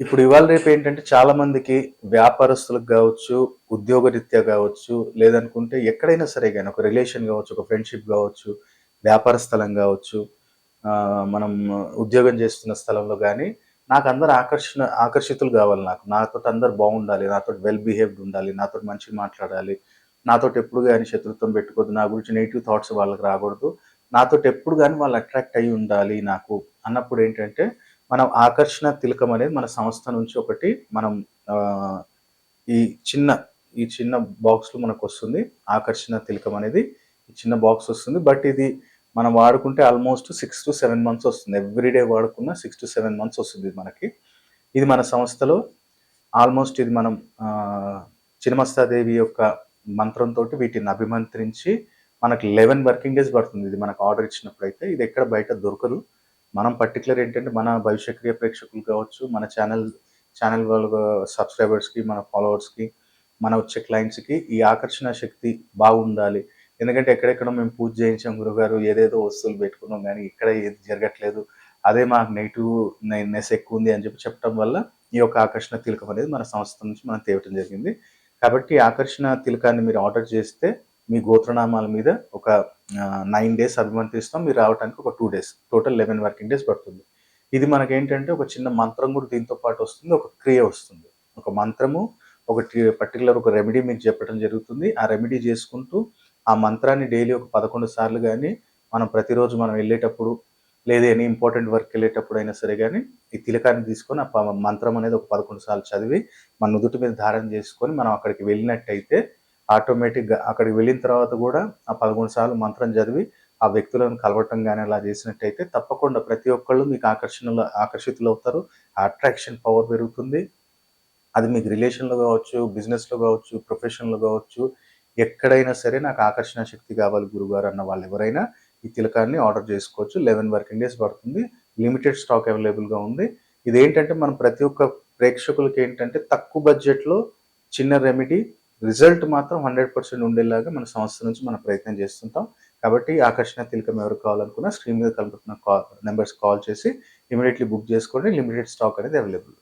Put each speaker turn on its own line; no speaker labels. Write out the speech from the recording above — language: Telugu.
ఇప్పుడు ఇవాళ రేపు ఏంటంటే చాలా మందికి వ్యాపారస్తులకు కావచ్చు ఉద్యోగరీత్యా కావచ్చు లేదనుకుంటే ఎక్కడైనా సరే కానీ ఒక రిలేషన్ కావచ్చు ఒక ఫ్రెండ్షిప్ కావచ్చు వ్యాపార స్థలం కావచ్చు మనం ఉద్యోగం చేస్తున్న స్థలంలో కానీ నాకు అందరు ఆకర్షణ ఆకర్షితులు కావాలి నాకు. నాతో అందరు బాగుండాలి నాతో వెల్ బిహేవ్డ్ ఉండాలి నాతో మంచిగా మాట్లాడాలి నాతో ఎప్పుడు కానీ శత్రుత్వం పెట్టుకోవద్దు నా గురించి నెగిటివ్ థాట్స్ వాళ్ళకి రాకూడదు నాతో ఎప్పుడు కానీ వాళ్ళు అట్రాక్ట్ అయ్యి ఉండాలి నాకు. అన్నప్పుడు ఏంటంటే మనం ఆకర్షణ తిలకం అనేది మన సంస్థ నుంచి ఒకటి మనం ఈ చిన్న ఈ చిన్న బాక్స్లో మనకు వస్తుంది. ఆకర్షణ తిలకం అనేది ఈ చిన్న బాక్స్ వస్తుంది. బట్ ఇది మనం వాడుకుంటే almost six to seven months వస్తుంది. ఎవ్రీడే వాడుకున్న సిక్స్ టు సెవెన్ మంత్స్ వస్తుంది మనకి. ఇది మన సంస్థలో ఆల్మోస్ట్ ఇది మనం చినమస్తాదేవి యొక్క మంత్రంతో వీటిని అభిమంత్రించి మనకి లెవెన్ వర్కింగ్ డేస్ పడుతుంది. ఇది మనకు ఆర్డర్ ఇచ్చినప్పుడు అయితే ఇది ఎక్కడ బయట దొరకదు. మనం పర్టికులర్ ఏంటంటే మన భవిష్యక్రియ ప్రేక్షకులు కావచ్చు మన ఛానల్ ఛానల్ వాళ్ళ సబ్స్క్రైబర్స్కి మన ఫాలోవర్స్కి మన వచ్చే క్లయింట్స్కి ఈ ఆకర్షణ శక్తి బాగుండాలి. ఎందుకంటే ఎక్కడెక్కడ మేము పూజ చేయించాం గురుగారు ఏదేదో వస్తువులు పెట్టుకున్నాం కానీ ఇక్కడ ఏది జరగట్లేదు. అదే మాకు నెగిటివ్ నెస్ ఎక్కువ ఉంది అని చెప్పి చెప్పడం వల్ల ఈ యొక్క ఆకర్షణ తిలకం అనేది మన సంస్థ నుంచి మనం తేవటం జరిగింది. కాబట్టి ఆకర్షణ తిలకాన్ని మీరు ఆర్డర్ చేస్తే మీ గోత్రనామాల మీద ఒక నైన్ డేస్ అభిమంత్రిస్తాం మీరు రావడానికి ఒక two days total eleven working days పడుతుంది. ఇది మనకి ఏంటంటే ఒక చిన్న మంత్రం కూడా దీంతో పాటు వస్తుంది. ఒక క్రియ వస్తుంది. ఒక మంత్రము ఒక పర్టికులర్ ఒక రెమెడీ మీకు చెప్పడం జరుగుతుంది. ఆ రెమెడీ చేసుకుంటూ ఆ మంత్రాన్ని డైలీ ఒక పదకొండు సార్లు కానీ మనం ప్రతిరోజు మనం వెళ్ళేటప్పుడు లేదా ఎనీ ఇంపార్టెంట్ వర్క్ వెళ్ళేటప్పుడు అయినా సరే కానీ ఈ తిలకాన్ని తీసుకొని ఆ మంత్రం అనేది ఒక పదకొండు సార్లు చదివి మన నుదుటి మీద ధారణ చేసుకొని మనం అక్కడికి వెళ్ళినట్టయితే ఆటోమేటిక్గా అక్కడికి వెళ్ళిన తర్వాత కూడా ఆ పదకొండు సార్లు మంత్రం చదివి ఆ వ్యక్తులను కలవటం కానీ అలా చేసినట్టయితే తప్పకుండా ప్రతి ఒక్కళ్ళు మీకు ఆకర్షణలో ఆకర్షితులు అవుతారు. అట్రాక్షన్ పవర్ పెరుగుతుంది. అది మీకు రిలేషన్లో కావచ్చు బిజినెస్లో కావచ్చు ప్రొఫెషన్లో కావచ్చు ఎక్కడైనా సరే నాకు ఆకర్షణ శక్తి కావాలి గురుగారు అన్న వాళ్ళు ఎవరైనా ఈ తిలకాన్ని ఆర్డర్ చేసుకోవచ్చు. లెవెన్ వర్కింగ్ డేస్ పడుతుంది. లిమిటెడ్ స్టాక్ అవైలబుల్గా ఉంది. ఇది ఏంటంటే మనం ప్రతి ఒక్క ప్రేక్షకులకి ఏంటంటే తక్కువ బడ్జెట్లో చిన్న రెమెడీ రిజల్ట్ మాత్రం హండ్రెడ్ పర్సెంట్ ఉండేలాగా మన సంస్థ నుంచి మనం ప్రయత్నం చేస్తుంటాం. కాబట్టి ఆకర్షణ తిలకం ఎవరు కావాలనుకున్నా స్క్రీన్ మీద కలుపుతున్న కాల్ నెంబర్స్ కాల్ చేసి ఇమీడియట్లీ బుక్ చేసుకోండి. లిమిటెడ్ స్టాక్ అనేది అవైలబుల్.